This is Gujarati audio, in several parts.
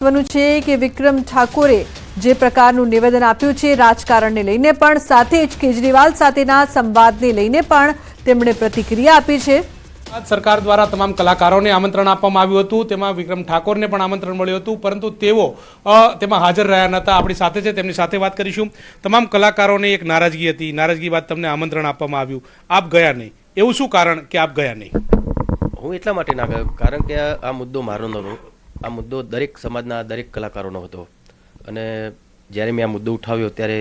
મહત્વનું છે કે વિક્રમ ઠાકોરે જે પ્રકારનું નિવેદન આપ્યું છે રાજકારણને લઈને પણ સાથે જ કેજરીવાલ સાથેના સંવાદને લઈને પણ તેમણે પ્રતિક્રિયા આપી છે. સરકાર દ્વારા તમામ કલાકારોને આમંત્રણ આપવામાં આવ્યું હતું. તેમાં વિક્રમ ઠાકોરને પણ આમંત્રણ મળ્યું હતું પરંતુ તેઓ તેમાં હાજર રહ્યા નહોતા. આપણી સાથે છે તેમની સાથે વાત કરીશું. તમામ કલાકારોને એક નારાજગી હતી. નારાજગી બાદ તમને આમંત્રણ આપવામાં આવ્યું. આપ ગયા નહીં. એવું શું કારણ કે આપ ગયા નહીં? હું એટલા માટે ના ગયો? કારણ કે આ મુદ્દો મારો નહોતો. આ મુદ્દો દરેક સમાજના દરેક કલાકારોનો હતો. અને જ્યારે મેં આ મુદ્દો ઉઠાવ્યો ત્યારે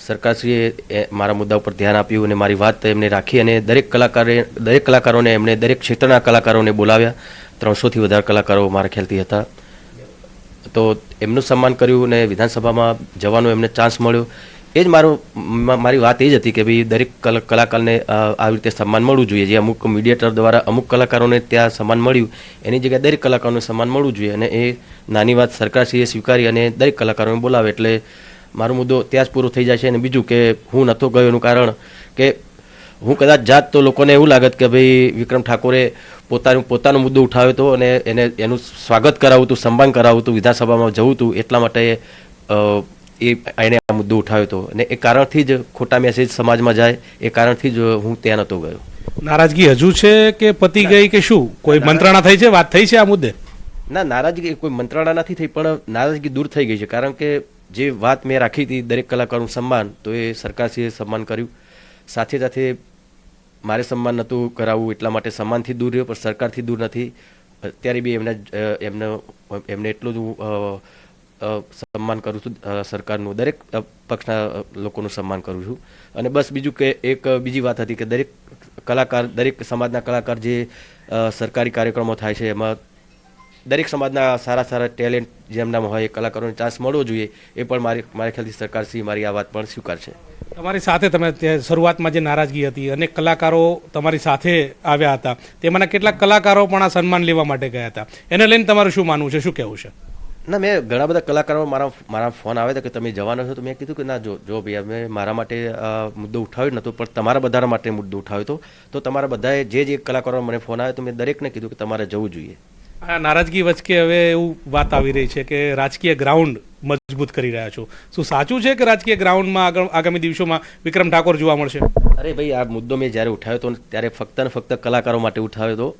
સરકારશ્રીએ મારા મુદ્દા ઉપર ધ્યાન આપ્યું અને મારી વાત એમને રાખી અને દરેક કલાકારે, દરેક કલાકારોને એમણે દરેક ક્ષેત્રના કલાકારોને બોલાવ્યા. ત્રણસોથી વધારે કલાકારો મારા ખ્યાલથી હતા. તો એમનું સન્માન કર્યું અને વિધાનસભામાં જવાનો એમને ચાન્સ મળ્યો. એ જ મારું મારી વાત એ જ હતી કે ભાઈ દરેક કલા- કલાકારને આવી રીતે સન્માન મળવું જોઈએ. જે અમુક મીડિયેટર દ્વારા અમુક કલાકારોને ત્યાં સન્માન મળ્યું, એની જગ્યાએ દરેક કલાકારોને સન્માન મળવું જોઈએ અને એ નાની વાત સરકારશ્રીએ સ્વીકારી અને દરેક કલાકારોને બોલાવે. એટલે મારો મુદ્દો ત્યાં જ પૂરો થઈ જાય છે. અને બીજું કે હું નહોતો ગયો એનું કારણ કે હું કદાચ જાત તો લોકોને એવું લાગત કે ભાઈ વિક્રમ ઠાકોરે પોતાનું, પોતાનો મુદ્દો ઉઠાવ્યો હતો અને એને, એનું સ્વાગત કરાવવું હતું સન્માન કરાવું હતું વિધાનસભામાં જવું હતું એટલા માટે એ એણે આ મુદ્દો ઉઠાવ્યો હતો. અને એ કારણથી જ ખોટા મેસેજ સમાજમાં જાય એ કારણથી જ હું ત્યાં નહોતો ગયો. નારાજગી હજુ છે કે પતી ગઈ કે શું? કોઈ મંત્રણા થઈ છે? વાત થઈ છે આ મુદ્દે? ના નારાજગી કોઈ મંત્રણા નથી થઈ પણ નારાજગી દૂર થઈ ગઈ છે. કારણ કે જે વાત મેં રાખી હતી દરેક કલાકારનું સન્માન તો એ સરકારશ્રીએ સન્માન કર્યું. સાથે સાથે મારે સન્માન નહોતું કરાવવું એટલા માટે સન્માનથી દૂર રહ્યો પણ સરકારથી દૂર નથી. અત્યારે બી એમને એમને એમને એટલું જ સન્માન કરું છું સરકારનું, દરેક પક્ષના લોકોનું સન્માન કરું છું. અને બસ બીજું કે એક બીજી વાત હતી કે દરેક કલાકાર, દરેક સમાજના કલાકાર જે સરકારી કાર્યક્રમો થાય છે, એમાં દરેક સમાજના સારા સારા ટેલેન્ટ જેમનામાં હોય, એ કલાકારોને ચાન્સ મળવો જોઈએ, એ પણ મારી, મારા ખ્યાલથી સરકારશ્રી મારી આ વાત પણ સ્વીકારશે. તમારી સાથે તમે શરૂઆતમાં જે નારાજગી હતી, અનેક કલાકારો તમારી સાથે આવ્યા હતા. તેમાંના કેટલાક કલાકારો પણ આ સન્માન લેવા માટે ગયા હતા. એને લઈને તમારું શું માનવું છે? શું કહેવું છે? ના મેં ઘણા બધા કલાકારો મારા મારા ફોન આવે કે તમે જવાના છો તો મેં કીધું કે ના જો જો ભાઈ મેં મારા માટે મુદ્દો ઉઠાવ્યો નહોતો પણ તમારા બધા માટે મુદ્દો ઉઠાવ્યો હતો તો તમારા બધાએ જે જે કલાકારો મને ફોન આવ્યો તો મેં દરેકને કીધું કે તમારે જવું જોઈએ. આ નારાજગી વચ્ચે હવે એવું વાત આવી રહી છે કે રાજકીય ગ્રાઉન્ડ મજબૂત કરી રહ્યા છો. શું સાચું છે કે રાજકીય ગ્રાઉન્ડમાં આગળ આગામી દિવસોમાં વિક્રમ ઠાકોર જોવા મળશે? અરે ભાઈ આ મુદ્દો મેં જ્યારે ઉઠાવ્યો હતો ત્યારે ફક્ત ને ફક્ત કલાકારો માટે ઉઠાવ્યો હતો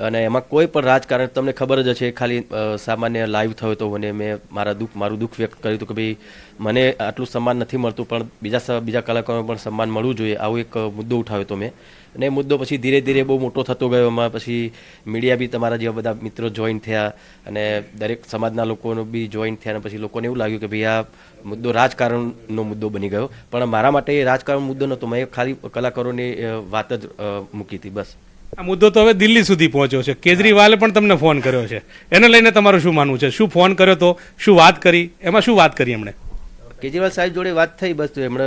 અને એમાં કોઈ પણ રાજકારણ, તમને ખબર જ હશે, ખાલી સામાન્ય લાઈવ થયો હતો અને મેં મારા દુઃખ, મારું દુઃખ વ્યક્ત કર્યું હતું કે ભાઈ, મને આટલું સન્માન નથી મળતું, પણ બીજા બીજા કલાકારોને પણ સન્માન મળવું જોઈએ, આવો એક મુદ્દો ઉઠાવ્યો હતો મેં. અને મુદ્દો પછી ધીરે ધીરે બહુ મોટો થતો ગયો, એમાં પછી મીડિયા બી તમારા જેવા બધા મિત્રો જોઈન થયા, અને દરેક સમાજના લોકોનો બી જોઈન થયા, અને પછી લોકોને એવું લાગ્યું કે ભાઈ, આ મુદ્દો રાજકારણનો મુદ્દો બની ગયો. પણ મારા માટે એ રાજકારણ મુદ્દો નહોતો, મેં ખાલી કલાકારોની વાત જ મૂકી હતી, બસ. આ મુદ્દો તો હવે દિલ્હી સુધી પહોંચ્યો છે. કેજરીવાલે પણ તમને ફોન કર્યો છે. એને લઈને તમારું શું માનવું છે? શું ફોન કર્યો તો? શું વાત કરી? એમાં શું વાત કરી એમણે? કેજરીવાલ સાહેબ જોડે વાત થઈ બસ એમણે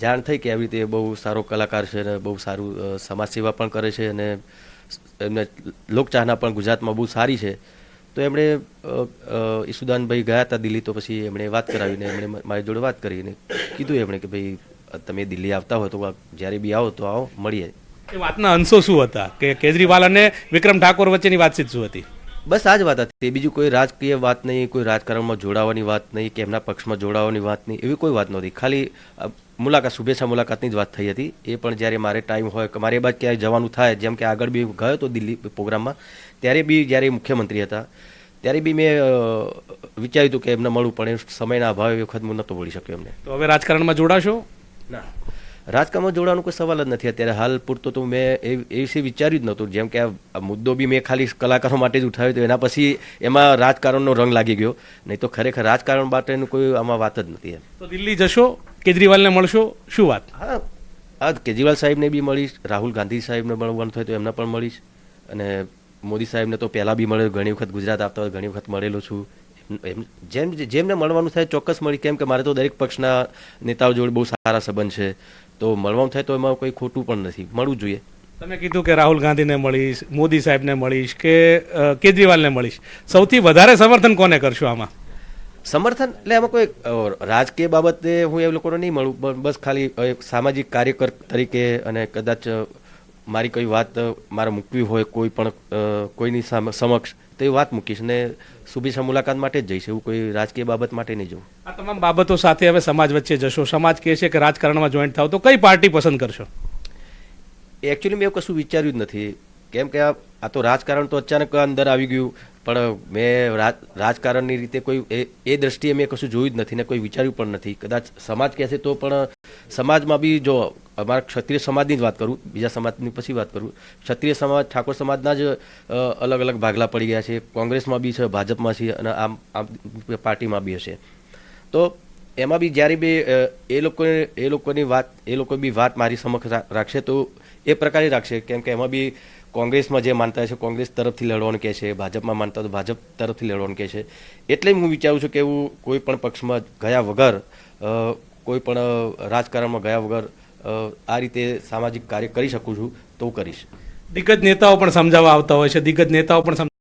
જાણ થઈ કે આવી રીતે બહુ સારો કલાકાર છે અને બહુ સારું સમાજ સેવા પણ કરે છે અને એમને લોકચાહના પણ ગુજરાતમાં બહુ સારી છે. તો એમણે ઈસુદાનભાઈ ગયા હતા દિલ્હી તો પછી એમણે વાત કરાવીને એમણે મારી જોડે વાત કરીને કીધું એમણે કે ભાઈ, તમે દિલ્હી આવતા હોય તો જ્યારે બી આવો તો આવો, મળીએ. એ વાતના અંશો શું હતા? કે કેજરીવાલ અને વિક્રમ ઠાકોર વચ્ચેની વાતચીત શું હતી? બસ આ જ વાત હતી. બીજું કોઈ રાજકીય વાત નહીં કોઈ રાજકારણમાં જોડાવાની વાત નહીં કે એમના પક્ષમાં જોડાવાની વાત નહીં એવી કોઈ વાત નહોતી. ખાલી મુલાકાત શુભેચ્છા મુલાકાતની જ વાત થઈ હતી. એ પણ જ્યારે મારે ટાઈમ હોય કે મારે બાદ ક્યાંય જવાનું થાય જેમ કે આગળ બી ગયો હતો દિલ્હી પ્રોગ્રામમાં ત્યારે બી જ્યારે મુખ્યમંત્રી હતા ત્યારે બી મેં વિચાર્યું હતું કે એમને મળવું પણ એ સમયના અભાવે વખત હું નહોતો મળી શક્યો એમને. તો હવે રાજકારણમાં જોડાશો? ના. રાજકારણમાં જોડાવાનો કોઈ સવાલ જ નથી. અત્યારે હાલ પૂરતો તો મેં એ વિશે વિચાર્યું જ નહોતું. જેમ કે આ મુદ્દો બી મેં ખાલી કલાકારો માટે જ ઉઠાવ્યો તો એના પછી એમાં રાજકારણનો રંગ લાગી ગયો. નહીં તો ખરેખર રાજકારણ માટેનું કોઈ આમાં વાત જ નથી એમ. તો દિલ્હી જશો કેજરીવાલને મળશો શું વાત? હા આ કેજરીવાલ સાહેબને બી મળીશ રાહુલ ગાંધી સાહેબને મળવાનું થાય તો એમને પણ મળીશ. અને મોદી સાહેબને તો પહેલાં બી મળ્યો ઘણી વખત ગુજરાત આપતા હોય ઘણી વખત મળેલો છું. જેમ જેમને મળવાનું થાય ચોક્કસ મળી કેમ કે મારે તો દરેક પક્ષના નેતાઓ જોડે બહુ સારા સંબંધ છે. તો મળવાનું થાય તો એમાં કોઈ ખોટું પણ નથી. મળવું જોઈએ. તમે કીધું કે રાહુલ ગાંધીને મળીશ મોદી સાહેબને મળીશ કે કેજરીવાલને મળીશ. સૌથી વધારે સમર્થન કોને કરશો આમાં? સમર્થન એટલે આમાં કોઈ રાજકીય બાબતે હું એ લોકોને નહીં મળું બસ ખાલી એક સામાજિક કાર્યકર તરીકે અને કદાચ મારી કોઈ વાત મારે મૂકવી હોય કોઈ પણ કોઈની સામે સમક્ષ તો એ વાત મૂકીશ ને શુભેચ્છા મુલાકાત માટે જ જઈશ એવું કોઈ રાજકીય બાબત માટે નહીં જવું. આ તમામ બાબતો સાથે હવે સમાજ વચ્ચે જશો. સમાજ કહે છે કે રાજકારણમાં જોઈન્ટ થાવ તો કઈ પાર્ટી પસંદ કરશો? એકચ્યુઅલી મેં એવું કશું વિચાર્યું જ નથી. કેમ કે આ તો રાજકારણ તો અચાનક અંદર આવી ગયું, પણ મેં રાજ- રાજકારણની રીતે કોઈ એ દ્રષ્ટિએ મેં કશું જોયું જ નથી ને કોઈ વિચાર્યું પણ નથી. કદાચ સમાજ કહેશે તો પણ સમાજમાં બી જો અમારા ક્ષત્રિય સમાજની જ વાત કરું, બીજા સમાજની પછી વાત કરું, ક્ષત્રિય સમાજ, ઠાકોર સમાજના જ અલગ અલગ ભાગલા પડી ગયા છે. કોંગ્રેસમાં બી છે, ભાજપમાં છે અને આમ આમ પાર્ટીમાં બી હશે. તો એમાં બી જ્યારે બી એ લોકો એ લોકોની વાત એ લોકો બી વાત મારી સમક્ષ રાખશે તો એ પ્રકારે રાખશે. કેમ કે એમાં બી કોંગ્રેસમાં જે માનતા છે, કોંગ્રેસ તરફથી લડવાનું કહે છે, ભાજપમાં માનતા તો ભાજપ તરફથી લડવાનું કહે છે. એટલે હું વિચારું છું કે એવું કોઈ પણ પક્ષમાં ગયા વગર કોઈ પણ રાજકારણમાં ગયા વગર આ રીતે સામાજિક કાર્ય કરી શકું છું તો કરીશ. દિગ્ગજ નેતાઓ પણ સમજાવવા આવતા હોય છે, દિગ્ગજ નેતાઓ પણ